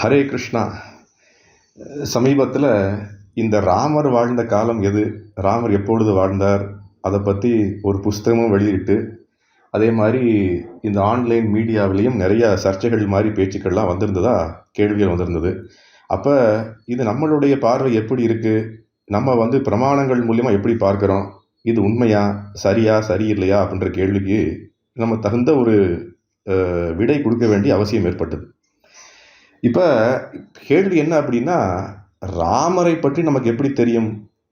ஹரே கிருஷ்ணா. சமீபத்தில் இந்த ராமர் வாழ்ந்த காலம் எது ராமர் எப்பொழுது வாழ்ந்தார் அதை பற்றி ஒரு புஸ்தகமும் வெளியிட்டு அதே மாதிரி இந்த ஆன்லைன் மீடியாவிலையும் நிறைய சர்ச்சைகள் மாதிரி பேச்சுக்கள்லாம் வந்திருந்ததா கேள்விகள் வந்திருந்தது. அப்போ இது நம்மளுடைய பார்வை எப்படி இருக்குது நம்ம வந்து பிரமாணங்கள் மூலிமா எப்படி பார்க்குறோம் இது உண்மையா சரியா சரியில்லையா அப்படின்ற கேள்விக்கு நம்ம தகுந்த ஒரு விடை கொடுக்க வேண்டிய அவசியம் ஏற்பட்டது. இப்போ கேள்வி என்ன அப்படின்னா ராமரை பற்றி நமக்கு எப்படி தெரியும்?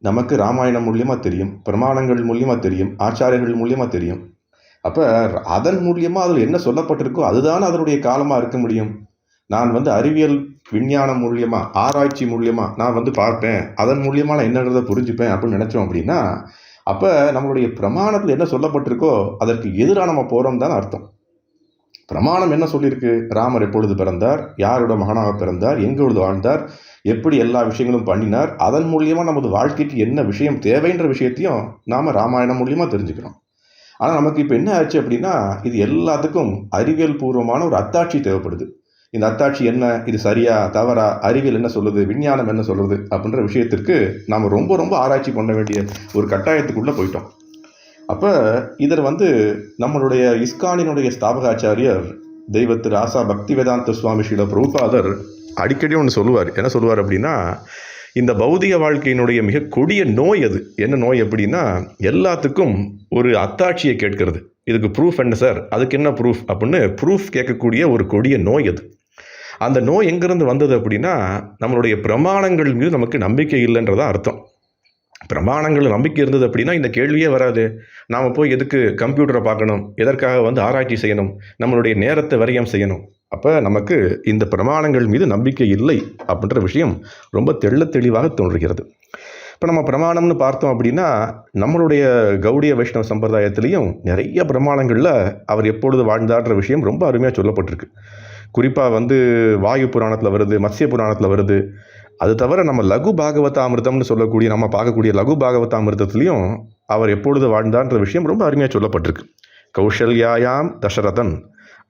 நமக்கு ராமாயணம் மூலியமாக தெரியும் பிரமாணங்கள் மூலியமாக தெரியும் ஆச்சாரியர்கள் மூலியமாக தெரியும். அப்போ அதன் மூலியமாக அதில் என்ன சொல்லப்பட்டிருக்கோ அதுதான் அதனுடைய காலமாக இருக்க முடியும். நான் வந்து அறிவியல் விஞ்ஞானம் மூலியமாக ஆராய்ச்சி மூலியமாக நான் வந்து பார்ப்பேன் அதன் மூலியமாக நான் என்னன்றதை புரிஞ்சுப்பேன் அப்படின்னு நினச்சோம் அப்படின்னா அப்போ நம்மளுடைய பிரமாணத்தில் என்ன சொல்லப்பட்டிருக்கோ அதற்கு எதிராக நம்ம போகிறோம் தான் அர்த்தம். பிரமாணம் என்ன சொல்லியிருக்கு? ராமர் எப்பொழுது பிறந்தார்? யாரோட மகனாக பிறந்தார்? எங்கொழுது வாழ்ந்தார்? எப்படி எல்லா விஷயங்களும் பண்ணினார்? அதன் மூலியமாக நமது வாழ்க்கைக்கு என்ன விஷயம் தேவைன்ற விஷயத்தையும் நாம் ராமாயணம் மூலியமாக தெரிஞ்சுக்கிறோம். ஆனால் நமக்கு இப்போ என்ன ஆச்சு அப்படின்னா இது எல்லாத்துக்கும் அறிவியல் பூர்வமான ஒரு அத்தாட்சி தேவைப்படுது. இந்த அத்தாட்சி என்ன இது சரியா தவறா அறிவியல் என்ன சொல்லுது விஞ்ஞானம் என்ன சொல்லுது அப்படின்ற விஷயத்திற்கு நாம் ரொம்ப ரொம்ப ஆராய்ச்சி பண்ண வேண்டிய ஒரு கட்டாயத்துக்குள்ளே போயிட்டோம். அப்போ இதில் வந்து நம்மளுடைய இஸ்கானினுடைய ஸ்தாபகாச்சாரியர் தெய்வத்து ராசா பக்தி வேதாந்த சுவாமி ஸ்ரீல பிரபுபாதர் அடிக்கடி ஒன்று சொல்லுவார். என்ன சொல்லுவார் அப்படின்னா இந்த பௌதிக வாழ்க்கையினுடைய மிக கொடிய நோய் அது. என்ன நோய் அப்படின்னா எல்லாத்துக்கும் ஒரு அத்தாட்சியை கேட்கிறது. இதுக்கு ப்ரூஃப் என்ன சார் அதுக்கு என்ன ப்ரூஃப் அப்படின்னு ப்ரூஃப் கேட்கக்கூடிய ஒரு கொடிய நோய் அது. அந்த நோய் எங்கேருந்து வந்தது அப்படின்னா நம்மளுடைய பிரமாணங்கள் மீது நமக்கு நம்பிக்கை இல்லைன்றதான் அர்த்தம். பிரமாணங்கள் நம்பிக்கை இருந்தது அப்படின்னா இந்த கேள்வியே வராது. நாம் போய் எதுக்கு கம்ப்யூட்டரை பார்க்கணும்? எதற்காக வந்து ஆராய்ச்சி செய்யணும்? நம்மளுடைய நேரத்தை விரயம் செய்யணும். அப்போ நமக்கு இந்த பிரமாணங்கள் மீது நம்பிக்கை இல்லை அப்படின்ற விஷயம் ரொம்ப தெள்ள தெளிவாக தோன்றுகிறது. இப்போ நம்ம பிரமாணம்னு பார்த்தோம் அப்படின்னா நம்மளுடைய கௌடிய வைஷ்ணவ சம்பிரதாயத்திலையும் நிறைய பிரமாணங்களில் அவர் எப்பொழுது வாழ்ந்தார்ன்ற விஷயம் ரொம்ப அருமையாக சொல்லப்பட்டிருக்கு. குறிப்பாக வந்து வாயு புராணத்தில் வருது மத்ய புராணத்தில் வருது. அது தவிர நம்ம லகு பாகவதாமிர்தம்னு சொல்லக்கூடிய நம்ம பார்க்கக்கூடிய லகு பாகவதாமிர்தத்துலேயும் அவர் எப்பொழுது வாழ்ந்தான்ற விஷயம் ரொம்ப அருமையாக சொல்லப்பட்டிருக்கு. கௌஷல்யாயாம் தசரதன்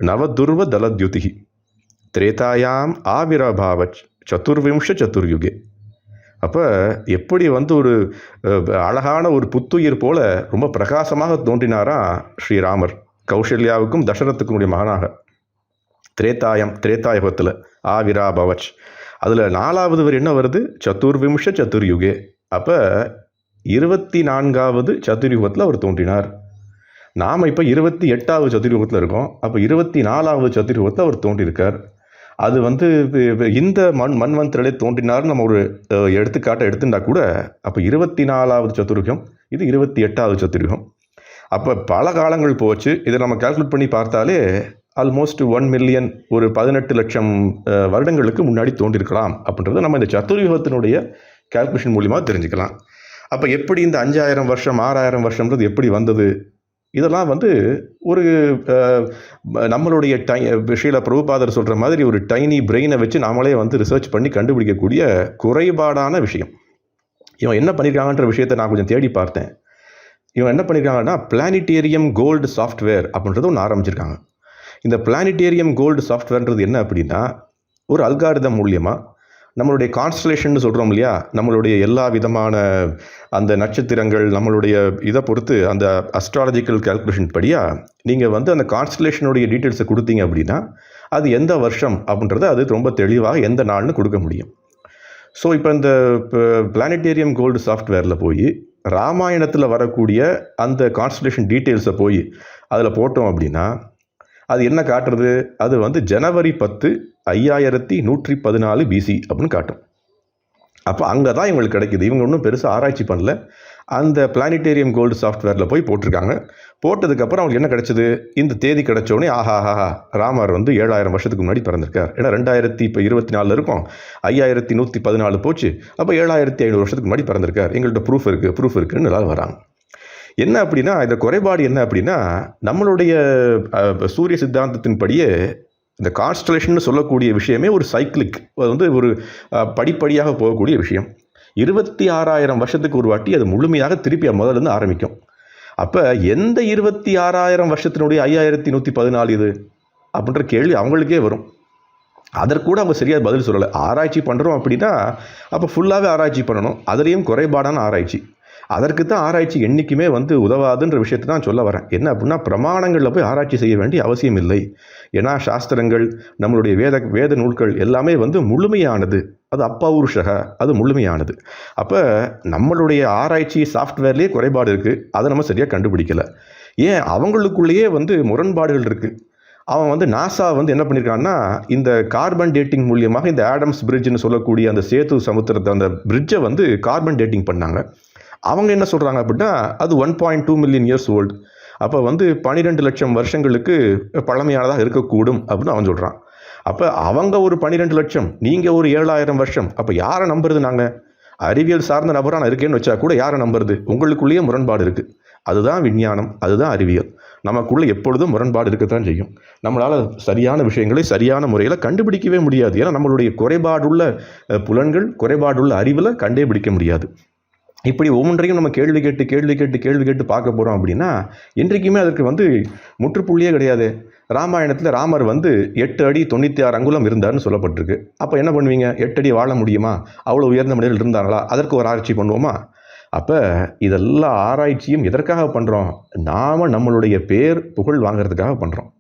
நவதுர்வ தலத்யுதிகி திரேதாயாம் ஆவிரபாவ சதுர்விம்ச சதுர்யுகே. அப்போ எப்படி வந்து ஒரு அழகான ஒரு புத்துயிர் போல ரொம்ப பிரகாசமாக தோன்றினாரா ஸ்ரீராமர். கௌசல்யாவுக்கும் தசரத்துக்குடைய மகனாக. திரேதாயம் திரேதாயுகத்தில் ஆவிரா பவச் அதில் நாலாவது வரி என்ன வருது? சதுர்விம்ச சதுர்யுகே. அப்போ இருபத்தி நான்காவது சதுர்யுகத்தில் அவர் தோன்றினார். நாம் இப்போ இருபத்தி எட்டாவது சதுர்யுகத்தில் இருக்கோம். அப்போ இருபத்தி நாலாவது சதுர்யுகத்தில் அவர் தோன்றியிருக்கார். அது வந்து இந்த மண் மண்வந்திரலே தோன்றினார்னு நம்ம ஒரு எடுத்துக்காட்டை எடுத்துட்டா கூட அப்போ இருபத்தி நாலாவது சதுர்யுகம் இது இருபத்தி எட்டாவது சதுர்யுகம். அப்போ பல காலங்கள் போச்சு. இதை நம்ம கால்குலேட் பண்ணி பார்த்தாலே ஆல்மோஸ்ட் ஒன் மில்லியன் ஒரு பதினெட்டு லட்சம் வருடங்களுக்கு முன்னாடி தோன்றிருக்கலாம் அப்படின்றத நம்ம இந்த சத்துர்யுகத்தினுடைய கால்குலேஷன் மூலிமா தெரிஞ்சுக்கலாம். அப்போ எப்படி இந்த அஞ்சாயிரம் வருஷம் ஆறாயிரம் வருஷம்ன்றது எப்படி வந்தது? இதெல்லாம் வந்து ஒரு நம்மளுடைய டை ஸ்ரீல பிரபுபாதர் சொல்கிற மாதிரி ஒரு டைனி பிரெயினை வச்சு நாமளே வந்து ரிசர்ச் பண்ணி கண்டுபிடிக்கக்கூடிய குறைபாடான விஷயம். இவன் என்ன பண்ணியிருக்காங்கன்ற விஷயத்தை நான் கொஞ்சம் தேடி பார்த்தேன். இவன் என்ன பண்ணியிருக்காங்கன்னா பிளானிட்டேரியம் கோல்டு சாஃப்ட்வேர் அப்படின்றத ஒன்று ஆரம்பிச்சிருக்காங்க. இந்த பிளானிட்டேரியம் கோல்டு சாஃப்ட்வேர்ன்றது என்ன அப்படின்னா ஒரு அல்காரிதம் மூலியமாக நம்மளுடைய கான்ஸ்டலேஷன் சொல்கிறோம் இல்லையா? நம்மளுடைய எல்லா விதமான அந்த நட்சத்திரங்கள் நம்மளுடைய இதை பொறுத்து அந்த அஸ்ட்ராலஜிக்கல் கால்குலேஷன் படியாக நீங்கள் வந்து அந்த கான்ஸ்டலேஷனுடைய டீட்டெயில்ஸை கொடுத்தீங்க அப்படின்னா அது எந்த வருஷம் அப்படின்றத அது ரொம்ப தெளிவாக எந்த நாள்னு கொடுக்க முடியும். ஸோ இப்போ இந்த பிளானிட்டேரியம் கோல்டு சாஃப்ட்வேரில் போய் ராமாயணத்தில் வரக்கூடிய அந்த கான்ஸ்டலேஷன் டீட்டெயில்ஸை போய் அதில் போட்டோம் அப்படின்னா அது என்ன காட்டுறது? அது வந்து ஜனவரி பத்து ஐயாயிரத்தி நூற்றி பதினாலு பிசி அப்படின்னு காட்டும். அப்போ அங்கே தான் இவங்களுக்கு கிடைக்குது. இவங்க ஒன்றும் பெருசாக ஆராய்ச்சி பண்ணல. அந்த பிளானிட்டேரியம் கோல்டு சாஃப்ட்வேரில் போய் போட்டிருக்காங்க. போட்டதுக்கப்புறம் அவங்களுக்கு என்ன கிடைச்சது? இந்த தேதி கிடச்சோடனே ஆஹா ஆஹா ராமர் வந்து ஏழாயிரம் வருஷத்துக்கு முன்னாடி பிறந்திருக்கார். ஏன்னா ரெண்டாயிரத்தி இப்போ இருபத்தி நாலில் இருக்கும். ஐயாயிரத்தி நூற்றி பதினாலு போச்சு. அப்போ ஏழாயிரத்தி ஐநூறு வருஷத்துக்கு முன்னாடி பிறந்திருக்கார். எங்கள்கிட்ட ப்ரூஃப் இருக்குது ப்ரூஃப் இருக்குன்னு எல்லாரும் வராங்க. என்ன அப்படின்னா இந்த குறைபாடு என்ன அப்படின்னா நம்மளுடைய சூரிய சித்தாந்தத்தின்படியே இந்த கான்ஸ்டலேஷன் சொல்லக்கூடிய விஷயமே ஒரு சைக்கிளிக் அது வந்து ஒரு படிப்படியாக போகக்கூடிய விஷயம். இருபத்தி ஆறாயிரம் வருஷத்துக்கு ஒரு வாட்டி அது முழுமையாக திருப்பி முதல்ல இருந்து ஆரம்பிக்கும். அப்போ எந்த இருபத்தி ஆறாயிரம் வருஷத்தினுடைய ஐயாயிரத்தி நூற்றி பதினாலு இது? அப்படின்ற கேள்வி அவங்களுக்கே வரும். அதற்கூட அவங்க சரியாக பதில் சொல்லலை. ஆராய்ச்சி பண்ணுறோம் அப்படின்னா அப்போ ஃபுல்லாகவே ஆராய்ச்சி பண்ணணும். அதுலேயும் குறைபாடான ஆராய்ச்சி. அதற்கு தான் ஆராய்ச்சி என்றைக்குமே வந்து உதவாதுன்ற விஷயத்தை தான் சொல்ல வரேன். என்ன அப்படின்னா பிரமாணங்களில் போய் ஆராய்ச்சி செய்ய வேண்டிய அவசியம் இல்லை. ஏன்னா சாஸ்திரங்கள் நம்மளுடைய வேத வேத நூல்கள் எல்லாமே வந்து முழுமையானது. அது அப்பவுருஷக அது முழுமையானது. அப்போ நம்மளுடைய ஆராய்ச்சி சாஃப்ட்வேர்லேயே குறைபாடு இருக்குது அதை நம்ம சரியாக கண்டுபிடிக்கலை. ஏன்? அவங்களுக்குள்ளேயே வந்து முரண்பாடுகள் இருக்குது அவன் வந்து நாசா வந்து என்ன பண்ணியிருக்கான்னா இந்த கார்பன் டேட்டிங் மூலியமாக இந்த ஆடம்ஸ் பிரிட்ஜ்னு சொல்லக்கூடிய அந்த சேத்து சமுத்திரத்தை அந்த பிரிட்ஜை வந்து கார்பன் டேட்டிங் பண்ணாங்க. அவங்க என்ன சொல்கிறாங்க அப்படின்னா அது one point two million years old அப்போ வந்து பன்னிரெண்டு லட்சம் வருஷங்களுக்கு பழமையானதாக இருக்கக்கூடும் அப்படின்னு அவன் சொல்கிறான் அப்போ அவங்க ஒரு பன்னிரெண்டு லட்சம் நீங்கள் ஒரு ஏழாயிரம் வருஷம் அப்போ யாரை நம்புறது நாங்கள் அறிவியல் சார்ந்த நபராக நான் இருக்கேன்னு வச்சா கூட யாரை நம்புறது? உங்களுக்குள்ளேயே முரண்பாடு இருக்குது அதுதான் விஞ்ஞானம் அதுதான் அறிவியல். நமக்குள்ளே எப்பொழுதும் முரண்பாடு இருக்கத்தான் செய்யும். நம்மளால் சரியான விஷயங்களை சரியான முறையில் கண்டுபிடிக்கவே முடியாது. ஏன்னா நம்மளுடைய குறைபாடுள்ள புலன்கள் குறைபாடுள்ள அறிவில் கண்டே பிடிக்க முடியாது. இப்படி ஒவ்வொன்றையும் நம்ம கேள்வி கேட்டு கேள்வி கேட்டு கேள்வி கேட்டு பார்க்க போகிறோம் அப்படின்னா என்றைக்குமே அதற்கு வந்து முற்றுப்புள்ளியே கிடையாது. ராமாயணத்தில் ராமர் வந்து எட்டு அடி தொண்ணூற்றி ஆறு அங்குலம் இருந்தார்னு சொல்லப்பட்டிருக்கு. அப்போ என்ன பண்ணுவீங்க? எட்டு அடி வாழ முடியுமா? அவ்வளோ உயர்ந்த மனிதர்கள் இருந்தாங்களா அதற்கு ஒரு ஆராய்ச்சி பண்ணுவோமா? அப்போ இதெல்லாம் ஆராய்ச்சியும் எதற்காக பண்ணுறோம் நாம் நம்மளுடைய பேர் புகழ் வாங்குறதுக்காக பண்ணுறோம்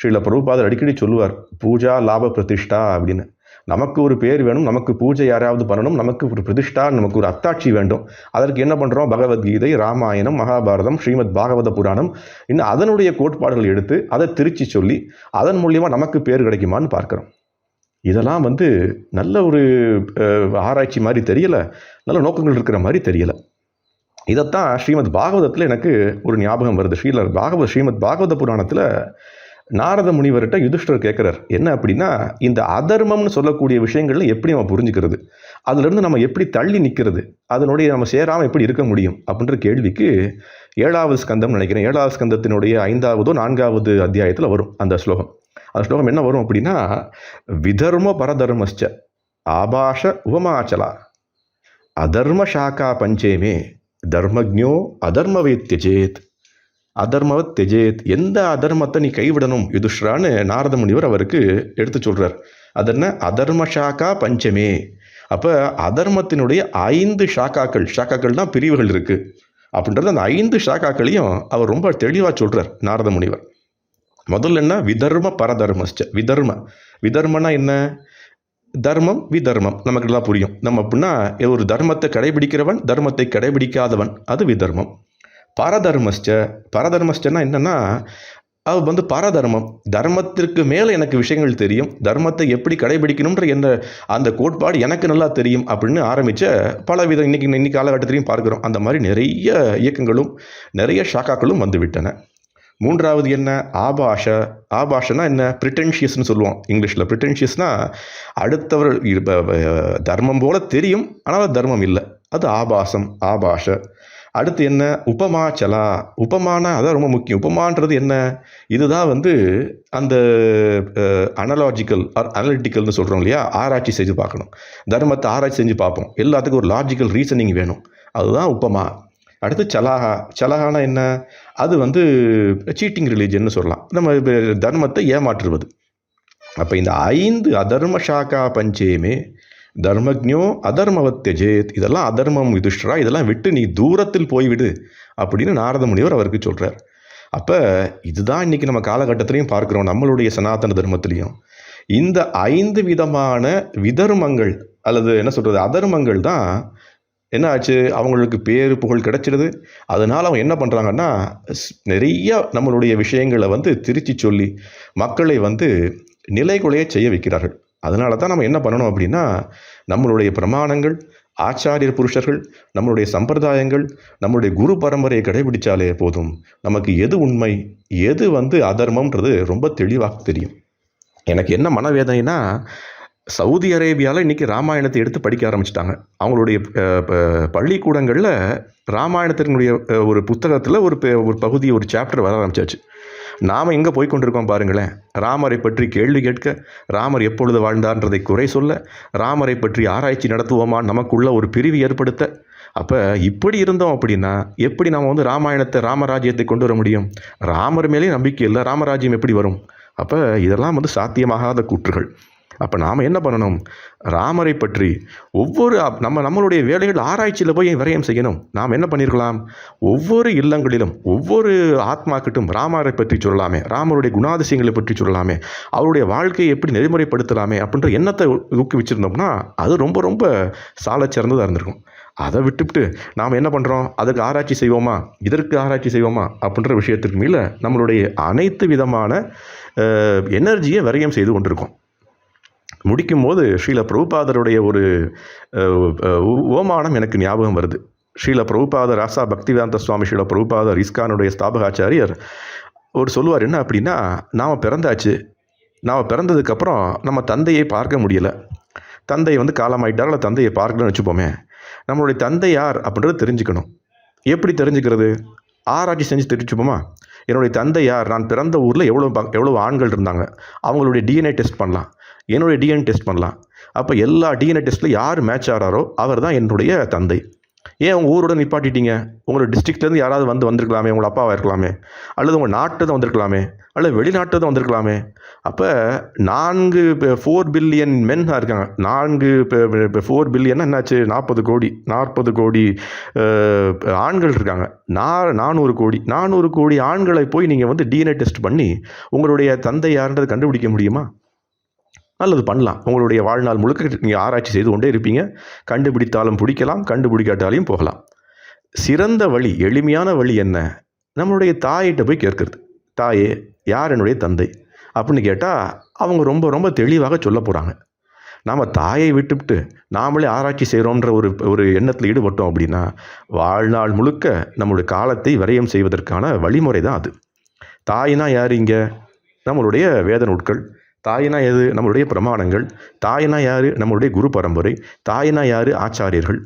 ஸ்ரீல பிரபுபாதர் அடிக்கடி சொல்லுவார் பூஜா லாப பிரதிஷ்டா அப்படின்னு. நமக்கு ஒரு பேர் வேணும் நமக்கு பூஜை யாராவது பண்ணணும் நமக்கு ஒரு பிரதிஷ்டா நமக்கு ஒரு அத்தாட்சி வேண்டும். அதற்கு என்ன பண்ணுறோம் பகவத்கீதை ராமாயணம் மகாபாரதம் ஸ்ரீமத் பாகவத புராணம் இன்னும் அதனுடைய கோட்பாடுகள் எடுத்து அதை திருச்சி சொல்லி அதன் மூலியமாக நமக்கு பேர் கிடைக்குமான்னு பார்க்குறோம். இதெல்லாம் வந்து நல்ல ஒரு ஆராய்ச்சி மாதிரி தெரியலை. நல்ல நோக்கங்கள் இருக்கிற மாதிரி தெரியலை. இதைத்தான் ஸ்ரீமத் பாகவதத்தில் எனக்கு ஒரு ஞாபகம் வருது. ஸ்ரீலர் பாகவத ஸ்ரீமத் பாகவத புராணத்தில் நாரத முனிவர்கிட்ட யுதிஷ்டர் கேட்குறார் என்ன அப்படின்னா இந்த அதர்மம்னு சொல்லக்கூடிய விஷயங்கள்ல எப்படி நம்ம புரிஞ்சுக்கிறது? அதுலேருந்து நம்ம எப்படி தள்ளி நிற்கிறது அதனுடைய நம்ம சேராமல் எப்படி இருக்க முடியும்? அப்படின்ற கேள்விக்கு ஏழாவது ஸ்கந்தம் நினைக்கிறேன். ஏழாவது ஸ்கந்தத்தினுடைய ஐந்தாவதோ நான்காவது அத்தியாயத்தில் வரும் அந்த ஸ்லோகம். அந்த ஸ்லோகம் என்ன வரும் அப்படின்னா விதர்ம பரதர்மஸ்ச ஆபாஷ உபமாச்சலா அதர்ம சாக்கா பஞ்சேமே தர்மஜோ அதர்மவேத் தியஜேத் அதர்மவத் தெஜேத். எந்த அதர்மத்தை நீ கைவிடணும்? யுதுஷ்ரான்னு நாரத முனிவர் அவருக்கு எடுத்து சொல்றார். அது என்ன? அதர்ம ஷாக்கா பஞ்சமே. அப்போ அதர்மத்தினுடைய ஐந்து ஷாக்காக்கள் ஷாக்காக்கள்னா பிரிவுகள் இருக்கு. அப்படின்றது அந்த ஐந்து ஷாக்காக்களையும் அவர் ரொம்ப தெளிவாக சொல்றார் நாரத முனிவர் முதல்ல என்ன? விதர்ம பரதர்மஸ்ட விதர்ம. விதர்மனா என்ன? தர்மம் விதர்மம். நமக்கு எல்லாம் புரியும். நம்ம அப்படின்னா ஒரு தர்மத்தை கடைபிடிக்கிறவன் தர்மத்தை கடைபிடிக்காதவன். அது விதர்மம். பரதர்மஸ்ட பரதர்மஸ்சன்னா என்னன்னா அது வந்து பரதர்மம். தர்மத்திற்கு மேலே எனக்கு விஷயங்கள் தெரியும். தர்மத்தை எப்படி கடைபிடிக்கணுன்ற என்ன அந்த கோட்பாடு எனக்கு நல்லா தெரியும் அப்படின்னு ஆரம்பித்த பல வித இன்னைக்கு இன்னைக்கு காலகட்டத்திலையும் பார்க்குறோம். அந்த மாதிரி நிறைய இயக்கங்களும் நிறைய ஷாக்காக்களும் வந்துவிட்டன. மூன்றாவது என்ன? ஆபாஷ. ஆபாஷனா என்ன? ப்ரிட்டென்ஷியஸ்னு சொல்லுவோம் இங்கிலீஷில். ப்ரிட்டென்ஷியஸ்னா அடுத்தவர் தர்மம் போல தெரியும் ஆனால் தர்மம் இல்லை. அது ஆபாசம் ஆபாஷ. அடுத்து என்ன? உபமாச்சலா? உபமானா அதான் ரொம்ப முக்கியம். உபமான்றது என்ன? இதுதான் வந்து அந்த அனலாஜிக்கல் அனலிட்டிக்கல்னு சொல்கிறோம் இல்லையா? ஆராய்ச்சி செஞ்சு பார்க்கணும். தர்மத்தை ஆராய்ச்சி செஞ்சு பார்ப்போம். எல்லாத்துக்கும் ஒரு லாஜிக்கல் ரீசனிங் வேணும். அதுதான் உபமா. அடுத்து சலாஹா. சலாஹானா என்ன? அது வந்து சீட்டிங் ரிலீஜன் சொல்லலாம். நம்ம தர்மத்தை ஏமாற்றுவது. அப்போ இந்த ஐந்து அதர்ம ஷாக்கா பஞ்சேமே தர்மஜோ அதர்மவத்தெஜேத். இதெல்லாம் அதர்மம் யுதிஷ்டரா இதெல்லாம் விட்டு நீ தூரத்தில் போய்விடு அப்படின்னு நாரத முனிவர் அவருக்கு சொல்கிறார் அப்போ இதுதான் இன்றைக்கி நம்ம காலகட்டத்திலையும் பார்க்குறோம் நம்மளுடைய சனாதன தர்மத்திலையும். இந்த ஐந்து விதமான விதர்மங்கள் அல்லது என்ன சொல்கிறது அதர்மங்கள் தான் என்ன ஆச்சு? அவங்களுக்கு பேரு புகழ் கிடைச்சிடுது அதனால் அவங்க என்ன பண்ணுறாங்கன்னா ஸ்- நிறைய நம்மளுடைய விஷயங்களை வந்து திருச்சி சொல்லி மக்களை வந்து நிலைகுலைய செய்ய வைக்கிறார்கள். அதனால தான் நம்ம என்ன பண்ணணும் அப்படின்னா நம்மளுடைய பிரமாணங்கள் ஆச்சாரியர் புருஷர்கள் நம்மளுடைய சம்பிரதாயங்கள் நம்மளுடைய குரு பரம்பரையை கடைபிடிச்சாலே போதும். நமக்கு எது உண்மை எது வந்து அதர்மம்ன்றது ரொம்ப தெளிவாக தெரியும். எனக்கு என்ன மனவேதனைனா சவுதி அரேபியாவில் இன்றைக்கி ராமாயணத்தை எடுத்து படிக்க ஆரம்பிச்சிட்டாங்க. அவங்களுடைய ப- பள்ளிக்கூடங்களில் ராமாயணத்தினுடைய ஒரு புத்தகத்தில் ஒரு பெ- ஒரு பகுதி ஒரு சாப்டர் வர ஆரம்பிச்சாச்சு. நாம் எங்கே போய் கொண்டிருக்கோம் பாருங்களேன். ராமரை பற்றி கேள்வி கேட்க ராமர் எப்பொழுது வாழ்ந்தார்ன்றதை குறை சொல்ல ராமரை பற்றி ஆராய்ச்சி நடத்துவோமா நமக்குள்ள ஒரு பிரிவு ஏற்படுத்த. அப்போ இப்படி இருந்தோம் அப்படின்னா எப்படி நாம் வந்து ராமாயணத்தை ராமராஜ்யத்தை கொண்டு வர முடியும்? ராமர் மேலே நம்பிக்கை இல்லை ராமராஜ்யம் எப்படி வரும்? அப்போ இதெல்லாம் வந்து சாத்தியமாகாத கூற்றுகள். அப்போ நாம் என்ன பண்ணணும்? ராமரை பற்றி ஒவ்வொரு நம்ம நம்மளுடைய வேலைகள் ஆராய்ச்சியில் போய் விரயம் செய்யணும். நாம் என்ன பண்ணியிருக்கலாம் ஒவ்வொரு இல்லங்களிலும் ஒவ்வொரு ஆத்மாக்கிட்டும் ராமரை பற்றி சொல்லலாமே. ராமருடைய குணாதிசயங்களை பற்றி சொல்லலாமே. அவருடைய வாழ்க்கையை எப்படி நெறிமுறைப்படுத்தலாமே அப்படின்ற எண்ணத்தை ஊக்குவிச்சிருந்தோம்னா அது ரொம்ப ரொம்ப சாலச் சிறந்ததாக இருந்திருக்கும். அதை விட்டுவிட்டு நாம் என்ன பண்ணுறோம் அதுக்கு ஆராய்ச்சி செய்வோமா? இதற்கு ஆராய்ச்சி செய்வோமா? அப்படின்ற விஷயத்திற்கு மேலே நம்மளுடைய அனைத்து விதமான எனர்ஜியை விரயம் செய்து கொண்டிருக்கோம். முடிக்கும் போது ஸ்ரீல பிரபுபாதருடைய ஒரு ஓமானம் எனக்கு ஞாபகம் வருது. ஸ்ரீல பிரபுபாத ராசா பக்திவேந்த சுவாமி ஸ்ரீல பிரபுபாதர் இஸ்கானுடைய ஸ்தாபகாச்சாரியர் ஒரு சொல்லுவார் என்ன அப்படின்னா நாம் பிறந்தாச்சு. நாம் பிறந்ததுக்கப்புறம் நம்ம தந்தையை பார்க்க முடியலை. தந்தை வந்து காலமாயிட்டார் இல்லை தந்தையை பார்க்கலன்னு வச்சுப்போமே. நம்மளுடைய தந்தை யார்? அப்படின்றத தெரிஞ்சுக்கணும். எப்படி தெரிஞ்சுக்கிறது? ஆராய்ச்சி செஞ்சு தெரிஞ்சுப்போமா? என்னுடைய தந்தை யார்? நான் பிறந்த ஊரில் எவ்வளோ எவ்வளோ ஆண்கள் இருந்தாங்க? அவங்களுடைய டிஎன்ஏ டெஸ்ட் பண்ணலாம். என்னுடைய டிஎன் டெஸ்ட் பண்ணலாம். அப்போ எல்லா டிஎன்ஏ டெஸ்ட்டில் யார் மேட்ச் ஆகிறாரோ அவர் தான் என்னுடைய தந்தை. ஏன் உங்கள் ஊரோட நிப்பாட்டிட்டீங்க? உங்களோட டிஸ்ட்ரிக்ட்லேருந்து யாராவது வந்து வந்திருக்கலாமே? உங்கள் அப்பாவாக இருக்கலாமே? அல்லது உங்கள் நாட்டு தான் வந்திருக்கலாமே? அல்லது வெளிநாட்டு தான் வந்திருக்கலாமே? அப்போ நான்கு ஃபோர் பில்லியன் மென் இருக்காங்க. நான்கு இப்போ ஃபோர் பில்லியன்னா என்னாச்சு? நாற்பது கோடி. நாற்பது கோடி ஆண்கள் இருக்காங்க. நா நானூறு கோடி. நானூறு கோடி ஆண்களை போய் நீங்கள் வந்து டிஎன்ஏ டெஸ்ட் பண்ணி உங்களுடைய தந்தை யாருன்றது கண்டுபிடிக்க முடியுமா? நல்லது பண்ணலாம். உங்களுடைய வாழ்நாள் முழுக்க நீங்கள் ஆராய்ச்சி செய்து கொண்டே இருப்பீங்க. கண்டுபிடித்தாலும் பிடிக்கலாம் கண்டுபிடிக்காட்டாலையும் போகலாம். சிறந்த வழி எளிமையான வழி என்ன? நம்மளுடைய தாயிட்ட போய் கேட்கறது. தாயே யார் என்னுடைய தந்தை? அப்படின்னு கேட்டால் அவங்க ரொம்ப ரொம்ப தெளிவாக சொல்ல போகிறாங்க நாம் தாயை விட்டுவிட்டு நாமளே ஆராய்ச்சி செய்கிறோன்ற ஒரு ஒரு எண்ணத்தில் ஈடுபட்டோம் அப்படின்னா வாழ்நாள் முழுக்க நம்மளுடைய காலத்தை விரயம் செய்வதற்கான வழிமுறை தான் அது. தாயினா யார் இங்கே? நம்மளுடைய வேத நூட்கள் தாயினா எது நம்மளுடைய பிரமாணங்கள். தாயினா யார்? நம்மளுடைய குரு பரம்பரை. தாயினா யார்? ஆச்சாரியர்கள்.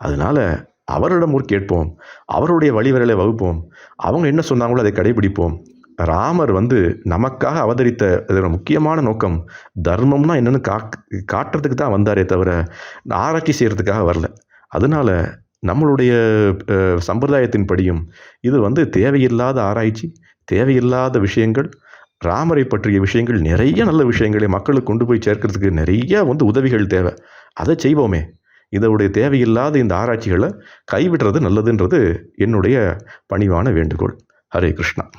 அதனால் அவரிடம் ஒரு கேட்போம். அவருடைய வழிவரலை வகுப்போம். அவங்க என்ன சொன்னாங்களோ அதை கடைபிடிப்போம். ராமர் வந்து நமக்காக அவதரித்த இதோட முக்கியமான நோக்கம் தர்மம்னா என்னென்னு காக் காட்டுறதுக்கு தான் வந்தாரே தவிர ஆராய்ச்சி செய்கிறதுக்காக வரல. அதனால் நம்மளுடைய சம்பிரதாயத்தின் படியும் இது வந்து தேவையில்லாத ஆராய்ச்சி தேவையில்லாத விஷயங்கள் ராமரை பற்றிய விஷயங்கள் நிறைய நல்ல விஷயங்களை மக்களுக்கு கொண்டு போய் சேர்க்கறதுக்கு நிறைய வந்து உதவிகள் தேவை. அதை செய்வோமே. இதோடைய தேவையில்லாத இந்த ஆராய்ச்சிகளை கைவிடுறது நல்லதுன்றது என்னுடைய பணிவான வேண்டுகோள். ஹரே கிருஷ்ணா.